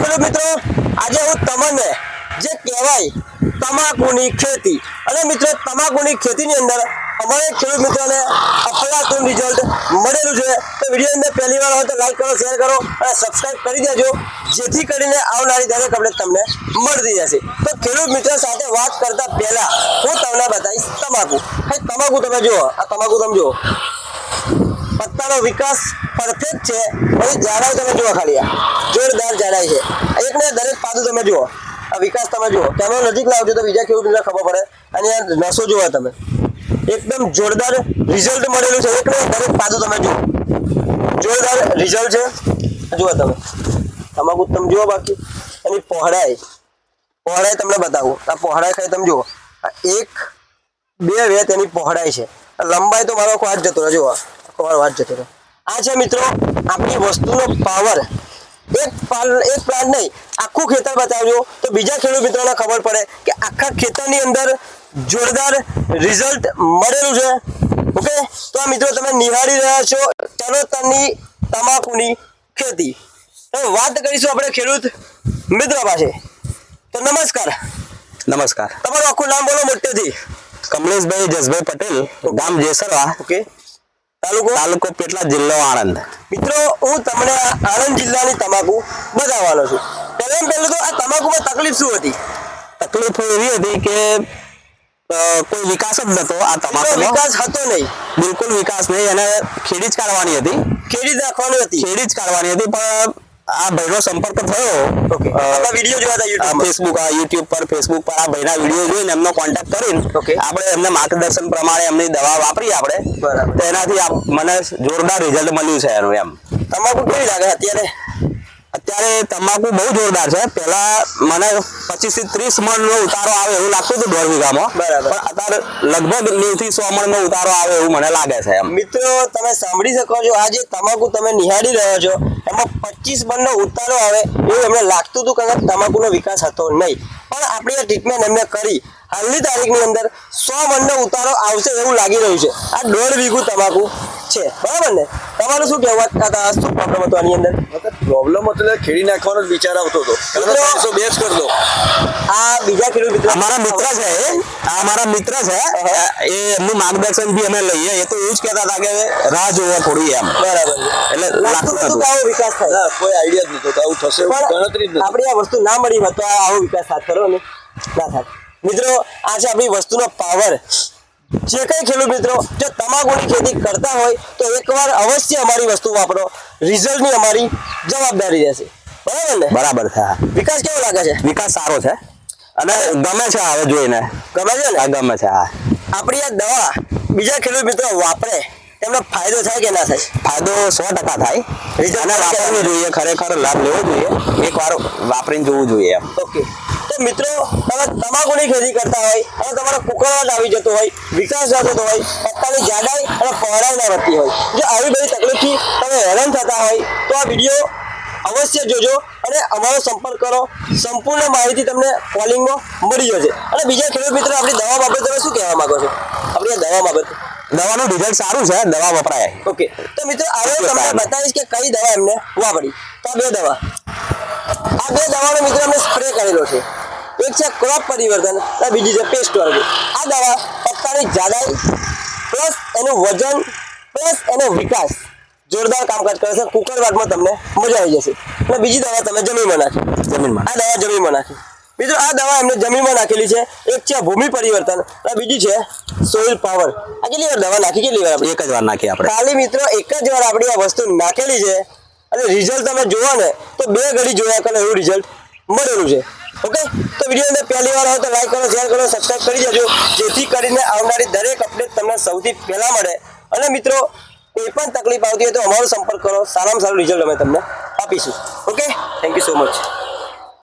ખેડૂત મિત્રો. આજે હું તમને જે કહેવાય તમાકુની ખેતી અને મિત્રો તમાકુની ખેતીની અંદર અમારે ખેડૂત મિત્રોને અફલાતું રિઝલ્ટ મળેલું છે. તો વીડિયો અંદર પહેલી વાર હોય તો લાઈક કરો શેર કરો અને સબસ્ક્રાઇબ કરી દેજો. જેથી કરીને આવનારી દરેક અપડેટ તમને મળતી જશે તો ખેડૂત મિત્રો સાથે વાત કરતા પહેલા હું તમને બતાવીશ તમાકુ. તમાકુ તમે જુઓ. આ તમાકુ તમે જુઓ. પત્તાનો વિકાસ પરફેક્ટ છે. અને જાડાઈ તમે જુઓ ખાલી. જોરદાર જાડાઈ છે. એક ને દરેક પાદું તમે જુઓ. આ વિકાસ તમે જુઓ. કેમેરો નજીક લાવજો તો બીજા ખેડૂતોને ખબર પડે. અને આ નસો જુઓ તમે. એકદમ જોરદાર રિઝલ્ટ મળેલું છે. એક ને દરેક પાદું તમે જુઓ. જોરદાર રિઝલ્ટ છે. જુઓ તમે. તમાકુ તમે જુઓ બાકી. એની પહોળાઈ. પહોળાઈ તમને બતાવું. આ પહોળાઈ ખાઈ તમે જુઓ. એક, બે વેત એની પહોળાઈ છે. લંબાઈ તો મારો આખો હાથ જતો રહ્યો. જુઓ. આખો મારો હાથ જતો રહ્યો. આ છે મિત્રો આપણી વસ્તુનો પાવર એક એક પ્લાન્ટ નહીં આખું ખેતર બતાવજો. તો બીજા ખેડૂત મિત્રોને ખબર પડે કે આખા ખેતરની અંદર જોરદાર રિઝલ્ટ મળેલું છે. ઓકે તો આ મિત્રો તમે નિહાળી રહ્યા છો ચરોતરની તમાકુની ખેતી. હવે વાત કરીશું આપણે ખેડૂત મિત્ર પાસે. તો નમસ્કાર. નમસ્કાર. તમારું આખું નામ બોલો મોટેથી. કમલેશભાઈ જસભાઈ પટેલ ગામ જેસરવા. ઓકે તાલુકો? તાલુકો પેટલા જિલ્લો આણંદ. મિત્રો હું તમને આણંદ જિલ્લાની તમાકુ બતાવવાનો છું. પહેલાં પહેલું તો આ તમાકુમાં તકલીફ શું હતી? તકલીફ એવી હતી કે કોઈ વિકાસ જ નતો આ તમાકુ વિકાસ હતો નહીં. બિલકુલ વિકાસ નહીં. અને ખેડી જ કાઢવાની હતી. ખેડી જ રાખવાની હતી. ખેડી જ કાઢવાની હતી પણ આ ભાઈનો સંપર્ક થયો. વીડિયો જોયા હતા યુટ્યુબ ફેસબુક આ યુટ્યુબ પર ફેસબુક પર આ ભાઈના વીડિયો જોઈને એમનો કોન્ટેક્ટ કરીને ઓકે આપણે એમને માર્ગદર્શન પ્રમાણે એમની દવા વાપરી આપણે. બરાબર. તો એનાથી મને જોરદાર રિઝલ્ટ મળ્યું છે એનું એમ. તમાકુ કેવી લાગે અત્યારે? અત્યારે તમાકુ બહુ જોરદાર છે. પહેલા મને પચીસથી ત્રીસ મણ નો ઉતારો આવે એવું લાગતું હતું દોઢ વીઘામાં. બરાબર. અત્યારે લગભગ નેવથી સો મણ નો ઉતારો આવે એવું મને લાગે છે એમ. મિત્રો તમે સાંભળી શકો છો આ જે તમાકુ તમે નિહાળી રહ્યો છો એમાં પચીસ મણનો ઉતારો આવે એવું એમને લાગતું હતું કદાચ તમાકુનો વિકાસ હતો નહીં. પણ આપણી આ ટ્રીટમેન્ટ એમને કરી. હાલની તારીખની અંદર સો મનનો ઉતારો આવશે એવું લાગી રહ્યું છે. આ દોઢ વીઘું તમાકુ છે. બરાબર ને? તમારું શું કહેવા? હતા શું પ્રોબ્લેમ હતો આની અંદર? પ્રોબ્લેમ એટલે ખેડી નાખવાનો જ વિચાર આવતો હતો. મિત્રો- ત્રણસો બેસ કરી દો. આ બીજા ખેડૂત મિત્રો અમારા મિત્ર છે એ. આ અમારા મિત્ર છે. એ એમનું માર્ગદર્શન બી અમે લઈએ. એ તો એવું જ કહેતા હતા કે રાહ જોવો થોડી એમ. બરાબર. એટલે લાગતું લાગતું નતું કે હતું આવો વિકાસ થાય. કોઈ આઈડિયા જ નતો કે આવું થશે ગણતરી જ નથી આપણી આ વસ્તુ ના મળી હોત તો આ આવો વિકાસ થાત ખરો ને. ના થાય. મિત્રો આ છે આપણી વસ્તુનો પાવર જે કઈ ખેડૂત મિત્રો જો તમાકુની ખેતી કરતા હોય તો એકવાર અવશ્ય અમારી વસ્તુ વાપરો. રિઝલ્ટની અમારી જવાબદારી રહેશે. બરાબર ને? બરાબર છે હા. વિકાસ કેવો લાગે છે? વિકાસ સારો છે. અને ગમે છે આવે જોઈને. ગમે છે આ ને ગમે છે હા. આપણી આ દવા બીજા ખેડૂત મિત્રો વાપરે એમનો ફાયદો થાય કે ના થાય? ફાયદો સો ટકા થાય. અને વાપરવું જોઈએ ખરેખર લાભ લેવો જોઈએ. એકવાર વાપરીને જોવું જોઈએ એમ. ઓકે. તો મિત્રો તમે તમાકુની ખેતી કરતા હોય અને તમારો કુકરવાટ આવી જતો હોય વિકાસ ના થતો હોય પત્તાની જાડાઈ અને પહોળાઈ ના વધતી હોય. જો આવી બધી તકલીફથી તમે હેરાન થતા હોય તો આ વીડિયો અવશ્ય જોજો અને અમારો સંપર્ક કરો. સંપૂર્ણ માહિતી તમને કોલિંગમાં મળી જશે. અને બીજા ખેડૂત મિત્રો આપણી દવા બાબતે તમે શું કહેવા માંગો છો? આપણી દવા બાબતે. દવાનું રિઝલ્ટ સારું છે દવા વપરાય. ઓકે. તો મિત્રો હવે તમને બતાવીશ કે કઈ દવા એમને વાપરી. તો આ બે દવા. આ બે દવાનો મિત્રો અમે સ્પ્રે કરેલો છે. એક છે ક્રોપ પરિવર્તન અને બીજી છે પેસ્ટ વર્ગ આ દવા પત્તાની જાડાઈ પ્લસ એનું વજન પ્લસ એનો વિકાસ. જોરદાર કામકાજ કરે છે. કુકર વાટમાં તમને મજા આવી જશે. અને બીજી દવા તમે જમીનમાં નાખી. જમીનમાં. આ દવા જમીનમાં નાખી. મિત્રો આ દવા એમને જમીનમાં નાખેલી છે. એક છે ભૂમિ પરિવર્તન અને બીજી છે સોઇલ પાવર આ કેટલી વાર દવા નાખી? કેટલી વાર આપણી? એક જ વાર નાખી આપણે. ખાલી મિત્રો એક જ વાર આપણી આ વસ્તુ નાખેલી છે. અને રિઝલ્ટ તમે જોવો ને તો બે ઘડી જોયા કરે એવું રિઝલ્ટ મળેલું છે. ઓકે તો વીડિયો અંદર પહેલી વાર હોય તો લાઈક કરો શેર કરો સબસ્ક્રાઈબ કરી દેજો. જેથી કરીને આવનારી દરેક અપડેટ તમને સૌથી પહેલાં મળે. અને મિત્રો કોઈ પણ તકલીફ આવતી હોય તો અમારો સંપર્ક કરો. સારામાં સારું રિઝલ્ટ અમે તમને આપીશું. Okay thank you so much